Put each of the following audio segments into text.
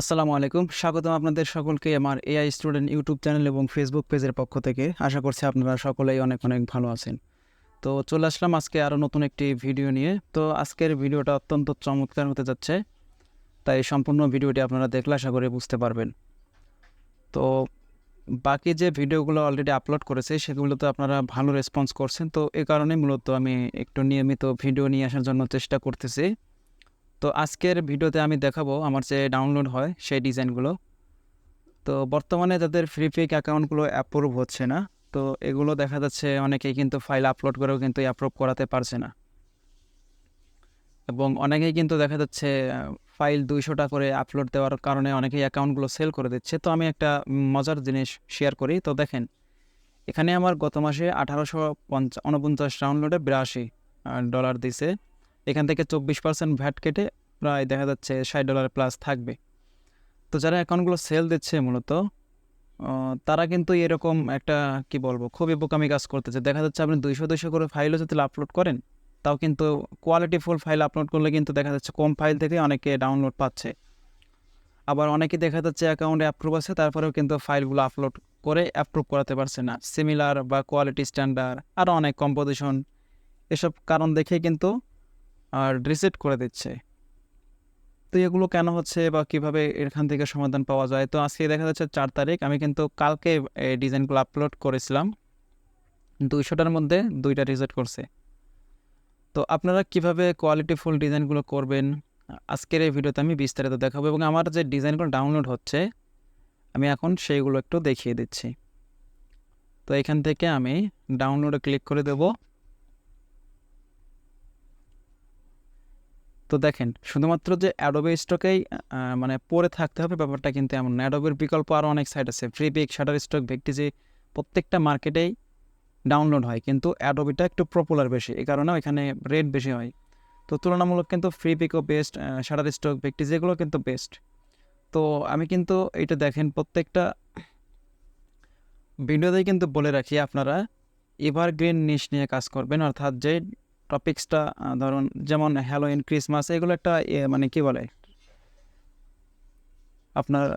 আসসালামু আলাইকুম। স্বাগতম আপনাদের সকলকে আমার এআই স্টুডেন্ট ইউটিউব চ্যানেল এবং ফেসবুক পেজের পক্ষ থেকে। আশা করছি আপনারা সকলেই অনেক অনেক ভালো আছেন। তো চলে আসলাম আজকে আরও নতুন একটি ভিডিও নিয়ে। তো আজকের ভিডিওটা অত্যন্ত চমৎকার হতে যাচ্ছে। তাই সম্পূর্ণ ভিডিওটি আপনারা দেখলে আশা করি বুঝতে পারবেন। তো বাকি যে ভিডিওগুলো অলরেডি আপলোড করেছে, সেগুলোতে আপনারা ভালো রেসপন্স করছেন। তো এ কারণে মূলত আমি একটু নিয়মিত ভিডিও নিয়ে আসার জন্য চেষ্টা করতেছি। তো আজকের ভিডিওতে আমি দেখাবো আমার যে ডাউনলোড হয় সেই ডিজাইনগুলো। তো বর্তমানে তাদের ফ্রি পিক অ্যাকাউন্টগুলো অ্যাপ্রুভ হচ্ছে না। তো এগুলো দেখা যাচ্ছে অনেকেই কিন্তু ফাইল আপলোড করেও কিন্তু অ্যাপ্রুভ করাতে পারছে না। এবং অনেকেই কিন্তু দেখা যাচ্ছে ফাইল দুইশোটা করে আপলোড দেওয়ার কারণে অনেকেই অ্যাকাউন্টগুলো সেল করে দিচ্ছে। তো আমি একটা মজার জিনিস শেয়ার করি। তো দেখেন, এখানে আমার গত মাসে আঠারোশো পঞ্চাশ উনপঞ্চাশ ডাউনলোডে বিরাশি ডলার দিছে। এখান থেকে চব্বিশ পার্সেন্ট ভ্যাট কেটে প্রায় দেখা যাচ্ছে ষাট ডলার প্লাস থাকবে। তো যারা অ্যাকাউন্টগুলো সেল দিচ্ছে মূলত তারা কিন্তু এরকম একটা, কি বলব, খুবই বোকামি কাজ করতেছে। দেখা যাচ্ছে আপনি দুইশো দুইশো করে ফাইলও যদি আপলোড করেন, তাও কিন্তু কোয়ালিটি ফুল ফাইল আপলোড করলে কিন্তু দেখা যাচ্ছে কম ফাইল থেকে অনেকে ডাউনলোড পাচ্ছে। আবার অনেকে দেখা যাচ্ছে অ্যাকাউন্টে অ্যাপ্রুভ আছে, তারপরেও কিন্তু ফাইলগুলো আপলোড করে অ্যাপ্রুভ করাতে পারছে না। সিমিলার বা কোয়ালিটি স্ট্যান্ডার্ড আরও অনেক কম্পোজিশন এসব কারণ দেখে কিন্তু আর রিসেট করে দিচ্ছে। তো এগুলো কেন হচ্ছে বা কীভাবে এখান থেকে সমাধান পাওয়া যায়? তো আজকে দেখা যাচ্ছে চার তারিখ, আমি কিন্তু কালকে এই ডিজাইনগুলো আপলোড করেছিলাম। দুইশোটার মধ্যে দুইটা রিজেক্ট করছে। তো আপনারা কীভাবে কোয়ালিটিফুল ডিজাইনগুলো করবেন? আজকের এই ভিডিওতে আমি বিস্তারিত দেখাবো এবং আমার যে ডিজাইনগুলো ডাউনলোড হচ্ছে, আমি এখন সেইগুলো একটু দেখিয়ে দিচ্ছি। তো এখান থেকে আমি ডাউনলোডে ক্লিক করে দেবো। তো দেখেন, শুধুমাত্র যে অ্যাডোবে স্টকেই মানে পড়ে থাকতে হবে ব্যাপারটা কিন্তু এমন না। অ্যাডোবের বিকল্প আরও অনেক সাইট আছে। Freepik Shutterstock Vecteezy প্রত্যেকটা মার্কেটেই ডাউনলোড হয়। কিন্তু অ্যাডোবিটা একটু পপুলার বেশি। এই কারণে এখানে রেট বেশি হয়। তো তুলনামূলক কিন্তু ফ্রি পিকও বেস্ট শাটার স্টক ভেক্টিজি এগুলো কিন্তু বেস্ট তো আমি কিন্তু এটা দেখেন, প্রত্যেকটা ভিডিওতেই কিন্তু বলে রাখি আপনারা এভারগ্রিন নিশ নিয়ে কাজ করবেন। অর্থাৎ যে টপিক্সটা ধরুন যেমন হ্যালোইন ক্রিসমাস এগুলো একটা মানে কি বলে? আপনার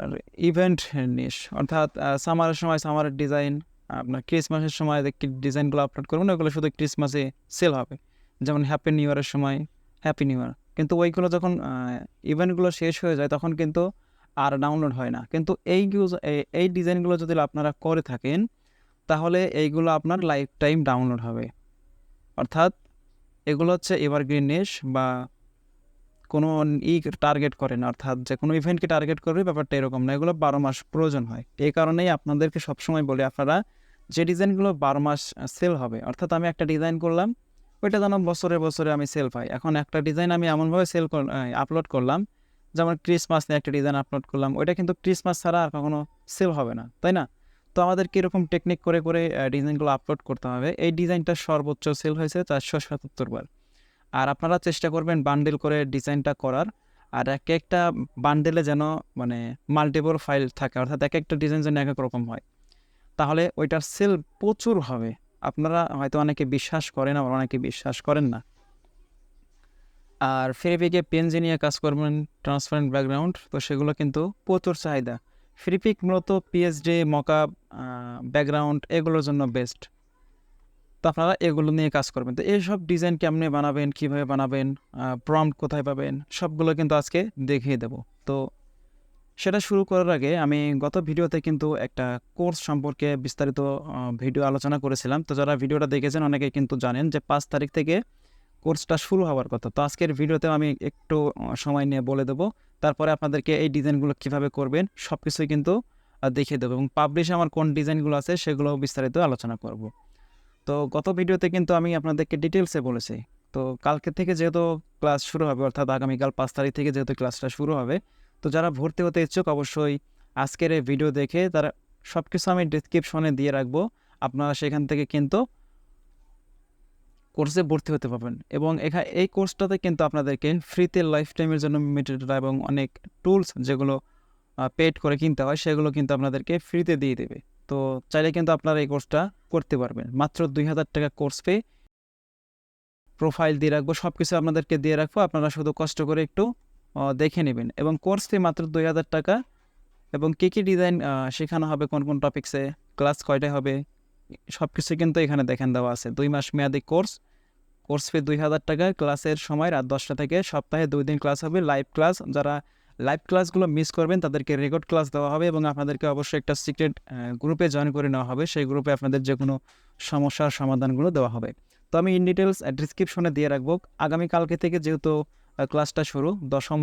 ইভেন্ট নিস। অর্থাৎ সামারের সময় সামারের ডিজাইন আপনার ক্রিসমাসের সময় ডিজাইনগুলো আপলোড করবেন, ওগুলো শুধু ক্রিসমাসে সেল হবে। যেমন হ্যাপি নিউ ইয়ারের সময় হ্যাপি নিউ ইয়ার কিন্তু ওইগুলো যখন ইভেন্টগুলো শেষ হয়ে যায়, তখন কিন্তু আর ডাউনলোড হয় না। কিন্তু এই এই ডিজাইনগুলো যদি আপনারা করে থাকেন, তাহলে এইগুলো আপনার লাইফ টাইম ডাউনলোড হবে। অর্থাৎ এগুলো হচ্ছে এভারগ্রিন নিশ বা কোনো ই টার্গেট করে না, অর্থাৎ যে কোনো ইভেন্টকে টার্গেট করবে ব্যাপারটা এরকম না, এগুলো বারো মাস প্রয়োজন হয়। এই কারণেই আপনাদেরকে সবসময় বলি, আপনারা যে ডিজাইনগুলো বারো মাস সেল হবে, অর্থাৎ আমি একটা ডিজাইন করলাম, ওইটা যেন বছরে বছরে আমি সেল পাই। এখন একটা ডিজাইন আমি এমনভাবে সেল আপলোড করলাম, যেমন ক্রিসমাস নিয়ে একটা ডিজাইন আপলোড করলাম, ওইটা কিন্তু ক্রিসমাস ছাড়া আর কখনো সেল হবে না, তাই না? তো আমাদেরকে এরকম টেকনিক করে করে ডিজাইনগুলো আপলোড করতে হবে। এই ডিজাইনটা সর্বোচ্চ সেল হয়েছে চারশো সাতাত্তর বার। আর আপনারা চেষ্টা করবেন বান্ডেল করে ডিজাইনটা করার। আর এক একটা বান্ডেলে যেন মানে মাল্টিপল ফাইল থাকে, অর্থাৎ এক একটা ডিজাইন যেন এক এক রকম হয়। তাহলে ওইটার সেল প্রচুর হবে। আপনারা হয়তো অনেকে বিশ্বাস করেন, আবার অনেকে বিশ্বাস করেন না। আর ফ্রিপিকে পেনজি নিয়ে কাজ করবেন ট্রান্সপারেন্ট ব্যাকগ্রাউন্ড তো সেগুলো কিন্তু প্রচুর চাহিদা। ফ্রিপিক মূলত পিএইচডি মকআপ ব্যাকগ্রাউন্ড এগুলোর জন্য বেস্ট তো আপনারা এগুলো নিয়ে কাজ করবেন। তো এইসব ডিজাইন কেমনে বানাবেন, কীভাবে বানাবেন প্রম্পট কোথায় পাবেন, সবগুলো কিন্তু আজকে দেখিয়ে দেব। তো সেটা শুরু করার আগে আমি গত ভিডিওতে কিন্তু একটা কোর্স সম্পর্কে বিস্তারিত ভিডিও আলোচনা করেছিলাম। তো যারা ভিডিওটা দেখেছেন অনেকে কিন্তু জানেন যে পাঁচ তারিখ থেকে কোর্সটা শুরু হওয়ার কথা। তো আজকের ভিডিওতে আমি একটু সময় নিয়ে বলে দেবো। তারপরে আপনাদেরকে এই ডিজাইনগুলো কীভাবে করবেন সব কিছুই কিন্তু দেখিয়ে দেবো এবং পাবলিশে আমার কোন ডিজাইনগুলো আছে সেগুলো বিস্তারিত আলোচনা করব। তো গত ভিডিওতে কিন্তু আমি আপনাদেরকে ডিটেলসে বলেছি। তো কালকে থেকে যেহেতু ক্লাস শুরু হবে, অর্থাৎ আগামীকাল পাঁচ তারিখ থেকে যেহেতু ক্লাসটা শুরু হবে, তো যারা ভর্তি হতে ইচ্ছুক অবশ্যই আজকের এই ভিডিও দেখে তারা সব কিছু আমি ডিসক্রিপশনে দিয়ে রাখব। আপনারা সেখান থেকে কিন্তু কোর্সে ভর্তি হতে পারবেন। এবং এখানে এই কোর্সটাতে কিন্তু আপনাদেরকে ফ্রিতে লাইফ টাইমের জন্য মেটেরিয়াল এবং অনেক টুলস যেগুলো পেড করে কিনতে হয়, সেগুলো কিন্তু আপনাদেরকে ফ্রিতে দিয়ে দেবে। তো চাইলে কিন্তু আপনারা এই কোর্সটা করতে পারবেন। মাত্র দুই হাজার টাকা কোর্স পে প্রোফাইল দিয়ে রাখব সব কিছু আপনাদেরকে দিয়ে রাখব। আপনারা শুধু কষ্ট করে একটু দেখে নেবেন। এবং কোর্স ফি মাত্র দুই হাজার টাকা। এবং কী কী ডিজাইন শেখানো হবে, কোন কোন টপিক্সে ক্লাস কয়টায় হবে সব কিছু কিন্তু এখানে দেখেন দেওয়া আছে। দুই মাস মেয়াদি কোর্স কোর্স ফি দুই হাজার টাকা, ক্লাসের সময় রাত দশটা থেকে সপ্তাহে দুই দিন ক্লাস হবে, লাইভ ক্লাস। যারা লাইভ ক্লাসগুলো মিস করবেন, তাদেরকে রেকর্ড ক্লাস দেওয়া হবে এবং আপনাদেরকে অবশ্যই একটা সিক্রেট গ্রুপে জয়েন করে নেওয়া হবে। সেই গ্রুপে আপনাদের যে কোনো সমস্যার সমাধানগুলো দেওয়া হবে। তো আমি ইন ডিটেলস ডিসক্রিপশনে দিয়ে রাখব। আগামীকালকে থেকে যেহেতু ক্লাসটা শুরু, দশম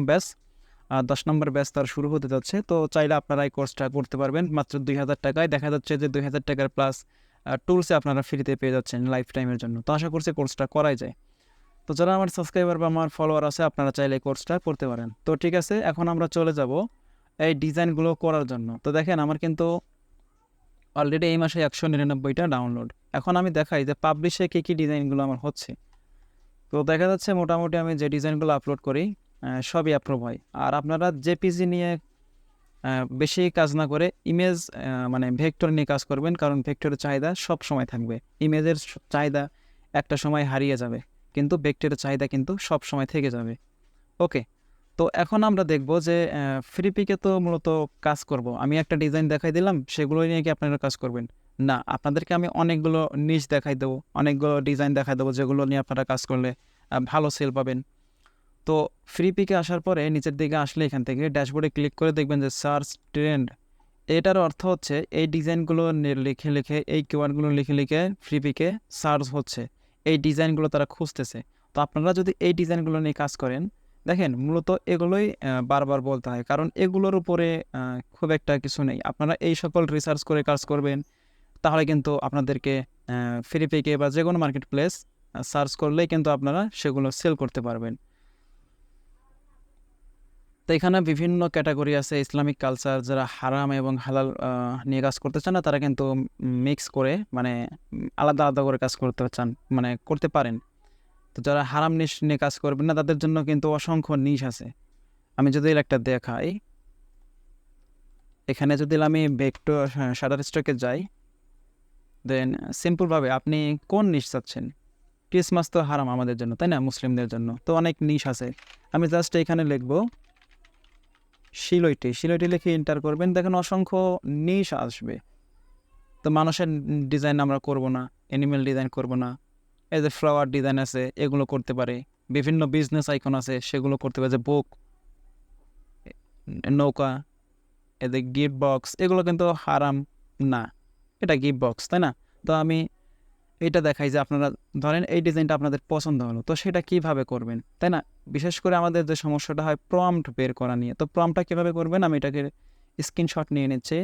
আর দশ নম্বর ব্যাচ তার শুরু হতে যাচ্ছে। তো চাইলে আপনারা এই কোর্সটা করতে পারবেন। মাত্র দুই হাজার টাকায়। দেখা যাচ্ছে যে দুই হাজার টাকার প্লাস টুলসে আপনারা ফ্রিতে পেয়ে যাচ্ছেন লাইফ টাইমের জন্য। তো আশা করছি কোর্সটা করাই যায়। তো যারা আমার সাবস্ক্রাইবার বা আমার ফলোয়ার আছে, আপনারা চাইলে কোর্সটা করতে পারেন। তো ঠিক আছে, এখন আমরা চলে যাব এই ডিজাইনগুলো করার জন্য। তো দেখেন, আমার কিন্তু অলরেডি এই মাসে একশো নিরানব্বইটা ডাউনলোড এখন আমি দেখাই যে পাবলিশে কী কী ডিজাইনগুলো আমার হচ্ছে। তো দেখা যাচ্ছে মোটামুটি আমি যে ডিজাইনগুলো আপলোড করি সবই অ্যাপ্রুভ হয়। আর আপনারা জেপিজি নিয়ে বেশি কাজ না করে ইমেজ মানে ভেক্টর নিয়ে কাজ করবেন, কারণ ভেক্টরের চাহিদা সব সময় থাকবে। ইমেজের চাহিদা একটা সময় হারিয়ে যাবে, কিন্তু ভেক্টরের চাহিদা কিন্তু সব সময় থেকে যাবে। ওকে তো এখন আমরা দেখব যে ফ্রি পিকে তো মূলত কাজ করব। আমি একটা ডিজাইন দেখাই দিলাম, সেগুলো নিয়ে কি আপনারা কাজ করবেন? না, আপনাদেরকে আমি অনেকগুলো নিচ দেখাই দেবো, অনেকগুলো ডিজাইন দেখাই দেবো, যেগুলো নিয়ে আপনারা কাজ করলে ভালো সেল পাবেন। তো ফ্রি পিকে আসার পরে নিচের দিকে আসলে এখান থেকে ড্যাশবোর্ডে ক্লিক করে দেখবেন যে সার্চ ট্রেন্ড এটার অর্থ হচ্ছে এই ডিজাইনগুলো লিখে লিখে, এই কিওয়ার্ডগুলো লিখে লিখে ফ্রি পিকে সার্চ হচ্ছে। এই ডিজাইনগুলো তারা খুঁজতেছে। তো আপনারা যদি এই ডিজাইনগুলো নিয়ে কাজ করেন, দেখেন মূলত এগুলোই বারবার বলতে হয়। কারণ এগুলোর উপরে খুব একটা কিছু নেই। আপনারা এই সকল রিসার্চ করে কাজ করবেন, তাহলে কিন্তু আপনাদেরকে ফ্রি পিকে বা যে কোনো মার্কেট প্লেস সার্চ করলেই কিন্তু আপনারা সেগুলো সেল করতে পারবেন। তো এখানে বিভিন্ন ক্যাটাগরি আছে ইসলামিক কালচার যারা হারাম এবং হালাল নিয়ে কাজ করতে চান না, তারা কিন্তু মিক্স করে মানে আলাদা আলাদা করে কাজ করতে চান মানে করতে পারেন। তো যারা হারাম নিশ, নিয়ে কাজ করবেন না, তাদের জন্য কিন্তু অসংখ্য নিশ আছে। আমি যদি একটা দেখাই, এখানে যদি আমি ভেক্টর শাটার স্টকে যাই দেন সিম্পলভাবে আপনি কোন নিশ চাচ্ছেন? ক্রিসমাস তো হারাম আমাদের জন্য, তাই না? মুসলিমদের জন্য, তো অনেক নিশ আছে। আমি জাস্ট এখানে লিখব শিলইটি শিলইটি লিখে এন্টার করবেন। দেখেন অসংখ্য নিশ আসবে। তো মানুষের ডিজাইন আমরা করব না অ্যানিমেল ডিজাইন করব না। এই যে ফ্লাওয়ার ডিজাইন আছে, এগুলো করতে পারে। বিভিন্ন বিজনেস আইকন আছে, সেগুলো করতে পারে। যে বুক নৌকা এদের গিফট বক্স এগুলো কিন্তু হারাম না। এটা গিফট বক্স তাই না? তো আমি এটা দেখাই যে আপনারা ধরেন এই ডিজাইনটা আপনাদের পছন্দ হলো, তো সেটা কীভাবে করবেন? তাই না? বিশেষ করে আমাদের যে সমস্যাটা হয় প্রম্পট বের করা নিয়ে, তো প্রম্পটটা কীভাবে করবেন? আমি এটাকে স্ক্রিনশট নিয়ে নিচ্ছি।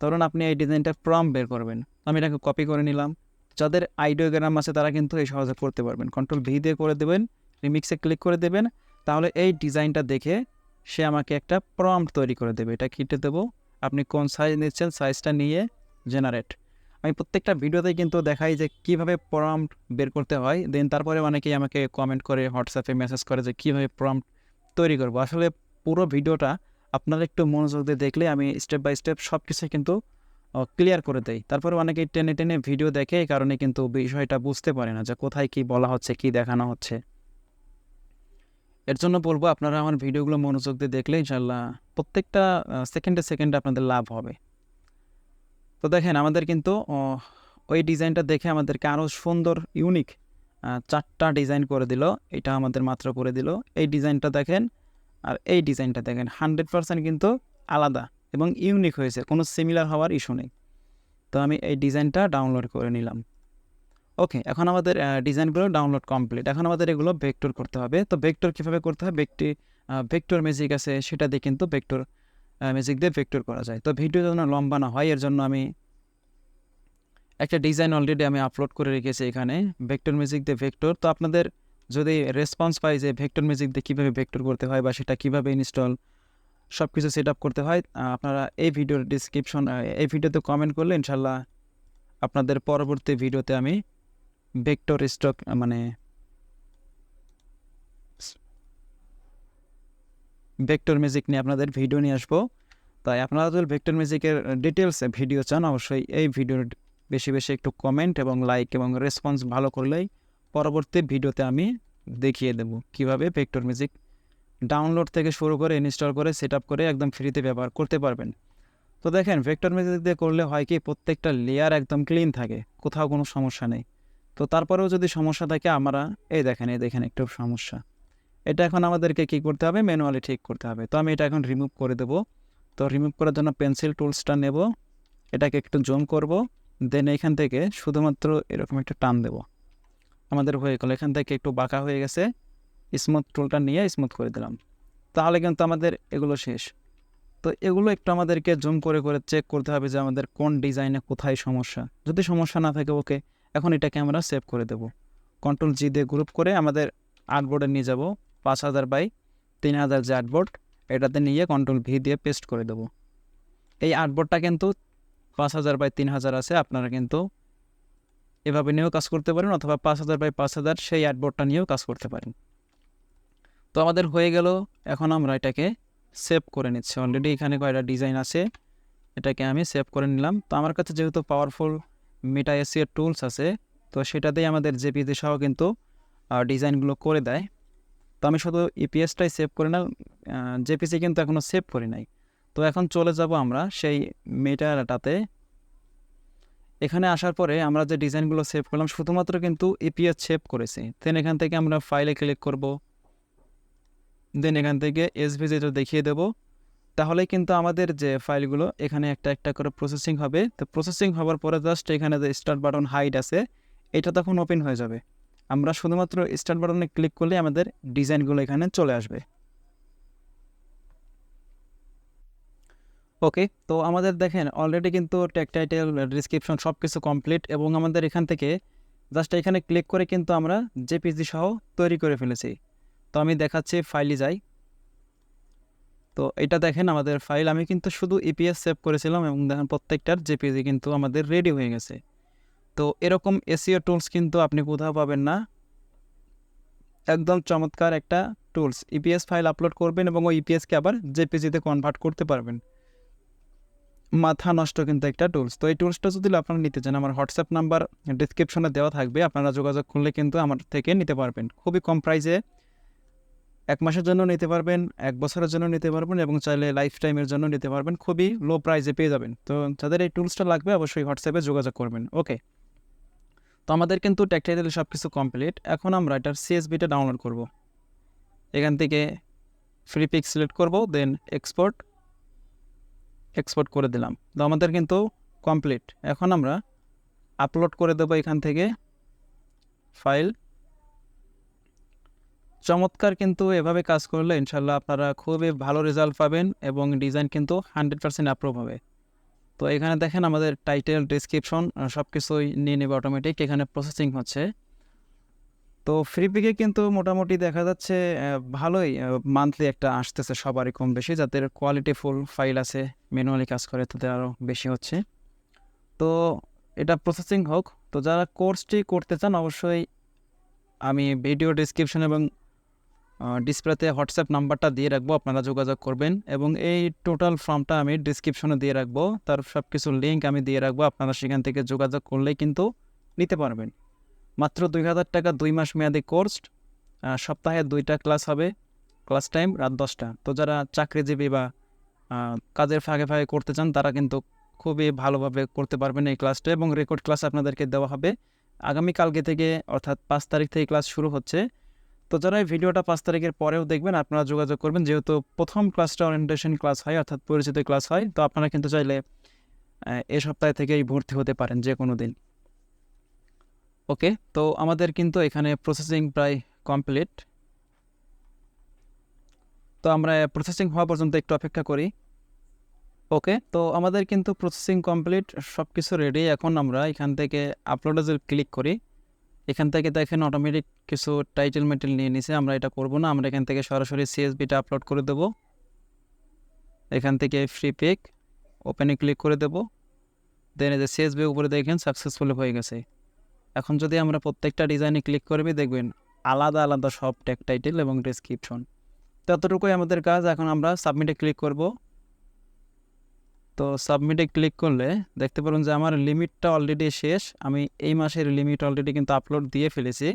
ধরুন আপনি এই ডিজাইনটা প্রম্পট বের করবেন আমি এটাকে কপি করে নিলাম। যাদের আইডিওগ্রাম আছে তারা কিন্তু এই সহজে করতে পারবেন। কন্ট্রোল ভি দিয়ে করে দেবেন রিমিক্সে ক্লিক করে দেবেন, তাহলে এই ডিজাইনটা দেখে সে আমাকে একটা প্রম্পট তৈরি করে দেবে। এটা কেটে দেবো। আপনি কোন সাইজ নিচ্ছেন? সাইজটা নিয়ে জেনারেট আমি প্রত্যেকটা ভিডিওতেই কিন্তু দেখাই যে কীভাবে প্রম্পট বের করতে হয়। দেন তারপরে অনেকেই আমাকে কমেন্ট করে হোয়াটসঅ্যাপে মেসেজ করে যে কীভাবে প্রম্পট তৈরি করব। আসলে পুরো ভিডিওটা আপনারা একটু মনোযোগ দিয়ে দেখলে আমি স্টেপ বাই স্টেপ সব কিছু কিন্তু ক্লিয়ার করে দেয় তারপরে অনেকে টেনে টেনে ভিডিও দেখে এই কারণে কিন্তু বিষয়টা বুঝতে পারে না যে কোথায় কি বলা হচ্ছে, কি দেখানো হচ্ছে। এর জন্য বলব আপনারা আমার ভিডিওগুলো মনোযোগ দিয়ে দেখলে ইনশাল্লাহ প্রত্যেকটা সেকেন্ডে সেকেন্ডে আপনাদের লাভ হবে। তো দেখেন আমাদের কিন্তু ওই ডিজাইনটা দেখে আমাদেরকে আরও সুন্দর ইউনিক চারটা ডিজাইন করে দিল। এটা আমাদের মাত্র করে দিল। এই ডিজাইনটা দেখেন, আর এই ডিজাইনটা দেখেন, হান্ড্রেড পার্সেন্ট কিন্তু আলাদা এবং ইউনিক হয়েছে, কোনো সিমিলার হওয়ার ইস্যু নেই। তো আমি এই ডিজাইনটা ডাউনলোড করে নিলাম। ওকে এখন আমাদের ডিজাইনগুলো ডাউনলোড কমপ্লিট এখন আমাদের এগুলো ভেক্টর করতে হবে। তো ভেক্টর কীভাবে করতে হবে ভেক্টি ভেক্টর ম্যাজিক আছে, সেটা দিয়ে কিন্তু ভেক্টর ম্যাজিক দিয়ে ভেক্টর করা যায়। তো ভিডিও যেন লম্বা না হয়, এর জন্য আমি একটা ডিজাইন অলরেডি আমি আপলোড করে রেখেছি এখানে ভেক্টর ম্যাজিক দিয়ে ভেক্টর তো আপনাদের যদি রেসপন্স পাই যে ভেক্টর ম্যাজিক দিয়ে কীভাবে ভেক্টর করতে হয় বা সেটা কীভাবে ইনস্টল সব কিছু সেট আপ করতে হয় আপনারা এই ভিডিওর ডিসক্রিপশন এই ভিডিওতে কমেন্ট করলে ইনশাল্লাহ আপনাদের পরবর্তী ভিডিওতে আমি ভেক্টর স্টক মানে ভেক্টর মিউজিক নিয়ে আপনাদের ভিডিও নিয়ে আসব। তাই আপনারা যদি ভেক্টর ম্যাজিকের ডিটেলসে ভিডিও চান, অবশ্যই এই ভিডিওর বেশি বেশি একটু কমেন্ট এবং লাইক এবং রেসপন্স ভালো করলেই পরবর্তী ভিডিওতে আমি দেখিয়ে দেব কীভাবে ভেক্টর মিউজিক ডাউনলোড থেকে শুরু করে ইনস্টল করে সেট করে একদম ফ্রিতে ব্যবহার করতে পারবেন। তো দেখেন ভেক্টর মিউজিক দিয়ে করলে হয় কি, প্রত্যেকটা লেয়ার একদম ক্লিন থাকে, কোথাও কোনো সমস্যা নেই। তো তারপরেও যদি সমস্যা থাকে, আমরা, এই দেখেন এই দেখেন একটু সমস্যা। এটা এখন আমাদেরকে কি করতে হবে? ম্যানুয়ালি ঠিক করতে হবে। তো আমি এটা এখন রিমুভ করে দেব। তো রিমুভ করার জন্য পেন্সিল টুলসটা নেব। এটাকে একটু জুম করব। দেন এখান থেকে শুধুমাত্র এরকম একটা টান দেব। আমাদের হয়ে গেল। এখান থেকে একটু বাঁকা হয়ে গেছে। স্মুথ টুলটা নিয়ে স্মুথ করে দিলাম। তাহলে কিন্তু আমাদের এগুলো শেষ। তো এগুলো একটু আমাদেরকে জুম করে করে চেক করতে হবে যে আমাদের কোন ডিজাইনে কোথায় সমস্যা। যদি সমস্যা না থাকে ওকে এখন এটাকে আমরা সেভ করে দেব। কন্ট্রোল জি দিয়ে গ্রুপ করে আমাদের আর্টবোর্ডে নিয়ে যাব। পাঁচ হাজার বাই তিন হাজার যে আর্টবোর্ড, এটাতে নিয়ে কন্ট্রোল ভি দিয়ে পেস্ট করে দেবো। এই আর্টবোর্ডটা কিন্তু পাঁচ হাজার বাই তিন হাজার আছে, আপনারা কিন্তু এভাবে নিয়েও কাজ করতে পারেন, অথবা পাঁচ হাজার বাই পাঁচ হাজার সেই আর্টবোর্ডটা নিয়েও কাজ করতে পারেন। তো আমাদের হয়ে গেল, এখন আমরা এটাকে সেভ করে নিচ্ছি। অলরেডি এখানে কয়টা ডিজাইন আছে, এটাকে আমি সেভ করে নিলাম। তো আমার কাছে যেহেতু পাওয়ারফুল মেটা এসিয়ার টুলস আছে, তো সেটাতেই আমাদের জেপিজি সহ কিন্তু ডিজাইনগুলো করে দেয়। আমি শুধু ইপিএসটাই সেভ করে না জেপিসি কিন্তু এখনও সেভ করি নাই। তো এখন চলে যাব আমরা সেই মেটাটাতে এখানে আসার পরে আমরা যে ডিজাইনগুলো সেভ করলাম, শুধুমাত্র কিন্তু ইপিএস সেভ করেছি। দেন এখান থেকে আমরা ফাইলে ক্লিক করব। দেন এখান থেকে এসভিজিটা দেখিয়ে দেব। তাহলে কিন্তু আমাদের যে ফাইলগুলো এখানে একটা একটা করে প্রসেসিং হবে। তো প্রসেসিং হওয়ার পরে জাস্ট এখানে যে স্টার্ট বাটন হাইড আছে, এটা তখন ওপেন হয়ে যাবে। আমরা শুধুমাত্র স্টার্ট বাটনে ক্লিক করলে আমাদের ডিজাইনগুলো এখানে চলে আসবে। ওকে তো আমাদের দেখেন অলরেডি কিন্তু ট্যাগ টাইটেল ডিসক্রিপশন সব কিছু কমপ্লিট এবং আমাদের এখান থেকে জাস্ট এখানে ক্লিক করে কিন্তু আমরা জেপিজি সহ তৈরি করে ফেলেছি। তো আমি দেখাচ্ছি ফাইলে যাই। তো এটা দেখেন আমাদের ফাইল আমি কিন্তু শুধু ইপিএস সেভ করেছিলাম এবং দেখেন প্রত্যেকটার জেপিজি কিন্তু আমাদের রেডি হয়ে গেছে। তো এরকম এসিও টুলস কিন্তু আপনি কোথাও পাবেন না। একদম চমৎকার একটা টুলস ইপিএস ফাইল আপলোড করবেন এবং ওই ইপিএসকে আবার জেপিজিতে কনভার্ট করতে পারবেন। মাথা নষ্ট কিন্তু একটা টুলস তো এই টুলসটা যদি আপনারা নিতে চান, আমার হোয়াটসঅ্যাপ নাম্বার ডিসক্রিপশনে দেওয়া থাকবে। আপনারা যোগাযোগ করলে কিন্তু আমার থেকে নিতে পারবেন। খুবই কম প্রাইসে এক মাসের জন্য নিতে পারবেন, এক বছরের জন্য নিতে পারবেন এবং চাইলে লাইফ টাইমের জন্য নিতে পারবেন। খুবই লো প্রাইসে পেয়ে যাবেন। তো যাদের এই টুলসটা লাগবে, অবশ্যই হোয়াটসঅ্যাপে যোগাযোগ করবেন। ওকে তো আমাদের কিন্তু ট্যাক্টাইল সব কিছু কমপ্লিট এখন আমরা এটার সিএসবিটা ডাউনলোড করব। এখান থেকে ফ্রি পিক সিলেক্ট করব দেন এক্সপোর্ট এক্সপোর্ট করে দিলাম। তো আমাদের কিন্তু কমপ্লিট এখন আমরা আপলোড করে দেবো এখান থেকে ফাইল চমৎকার কিন্তু এভাবে কাজ করলে ইনশাল্লাহ আপনারা খুবই ভালো রেজাল্ট পাবেন এবং ডিজাইন কিন্তু হান্ড্রেড পার্সেন্ট অ্যাপ্রুভ হবে। তো এখানে দেখেন আমাদের টাইটেল ডিসক্রিপশন সব কিছুই নিয়ে নেবে অটোমেটিক এখানে প্রসেসিং হচ্ছে। তো ফ্রি পিকে কিন্তু মোটামুটি দেখা যাচ্ছে ভালোই মান্থলি একটা আসতেছে সবারই কম বেশি, যাদের কোয়ালিটি ফুল ফাইল আছে ম্যানুয়ালি কাজ করে তাদের আরও বেশি হচ্ছে। তো এটা প্রসেসিং হোক, তো যারা কোর্সটি করতে চান, অবশ্যই আমি ভিডিও ডিসক্রিপশন এবং ডিসপ্লেতে হোয়াটসঅ্যাপ নাম্বারটা দিয়ে রাখব, আপনারা যোগাযোগ করবেন এবং এই টোটাল ফর্মটা আমি ডিসক্রিপশনে দিয়ে রাখব, তার সব কিছু লিঙ্ক আমি দিয়ে রাখব, আপনারা সেখান থেকে যোগাযোগ করলেই কিন্তু নিতে পারবেন। মাত্র দুই হাজার টাকা দুই মাস মেয়াদি কোর্স সপ্তাহে দুইটা ক্লাস হবে ক্লাস টাইম রাত দশটা। তো যারা চাকরিজীবী বা কাজের ফাঁকে ফাঁকে করতে চান, তারা কিন্তু খুবই ভালোভাবে করতে পারবেন এই ক্লাসটা এবং রেকর্ড ক্লাস আপনাদেরকে দেওয়া হবে। আগামীকালকে থেকে, অর্থাৎ পাঁচ তারিখ থেকে ক্লাস শুরু হচ্ছে। তো যারা এই ভিডিওটা পাঁচ তারিখের পরেও দেখবেন, আপনারা যোগাযোগ করবেন। যেহেতু প্রথম ক্লাসটা ওরিয়েন্টেশন ক্লাস হয়, অর্থাৎ পরিচিত ক্লাস হয়, তো আপনারা কিন্তু চাইলে এ সপ্তাহে থেকেই ভর্তি হতে পারেন যে কোনো দিন। ওকে, তো আমাদের কিন্তু এখানে প্রসেসিং প্রায় কমপ্লিট তো আমরা প্রসেসিং হওয়া পর্যন্ত একটু অপেক্ষা করি। ওকে, তো আমাদের কিন্তু প্রসেসিং কমপ্লিট সব কিছু রেডি এখন আমরা এখান থেকে আপলোডে ক্লিক করি। এখান থেকে দেখেন অটোমেটিক কিছু টাইটেল মেটেল নিয়ে নিছে, আমরা এটা করব না, আমরা এখান থেকে সরাসরি সিএসবিটা আপলোড করে দেব। এখান থেকে ফ্রি পিক ওপেনে ক্লিক করে দেব। দেন এই যে সিএসবি উপরে দেখেন সাকসেসফুল হয়ে গেছে। এখন যদি আমরা প্রত্যেকটা ডিজাইনে ক্লিক করবি, দেখবেন আলাদা আলাদা সব ট্যাগ টাইটেল এবং ডিসক্রিপশন ততটুকুই আমাদের কাজ, এখন আমরা সাবমিটে ক্লিক করব। তো সাবমিটে ক্লিক করলে দেখতে পারুন যে আমার লিমিটটা অলরেডি শেষ। আমি এই মাসের লিমিট অলরেডি কিন্তু আপলোড দিয়ে ফেলেছি।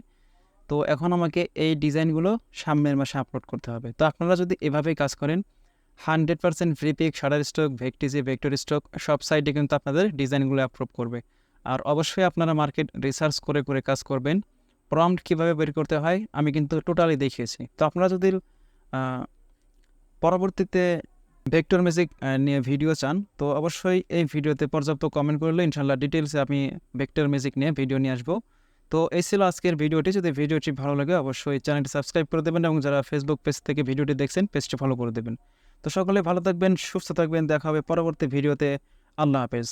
তো এখন আমাকে এই ডিজাইনগুলো সামনের মাসে আপলোড করতে হবে। তো আপনারা যদি এভাবেই কাজ করেন hundred percent Freepik Shutterstock Vecteezy vector stock সব সাইডে কিন্তু আপনাদের ডিজাইনগুলো অ্যাপ্রুভ করবে। আর অবশ্যই আপনারা মার্কেট রিসার্চ করে করে কাজ করবেন। প্রম্পট কীভাবে বের করতে হয়, আমি কিন্তু টোটালি দেখিয়েছি। তো আপনারা যদি পরবর্তীতে ভেক্টর ম্যাজিক নিয়ে ভিডিও চান, তো অবশ্যই এই ভিডিওতে পর্যাপ্ত কমেন্ট করলে ইনশাল্লাহ ডিটেলসে আমি ভেক্টর ম্যাজিক নিয়ে ভিডিও নিয়ে আসব। তো এই ছিল আজকের ভিডিওটি যদি ভিডিওটি ভালো লাগে অবশ্যই চ্যানেলটি সাবস্ক্রাইব করে দেবেন এবং যারা ফেসবুক পেজ থেকে ভিডিওটি দেখছেন পেজটি ফলো করে দেবেন। তো সকলে ভালো থাকবেন, সুস্থ থাকবেন, দেখা হবে পরবর্তী ভিডিওতে আল্লাহ হাফেজ।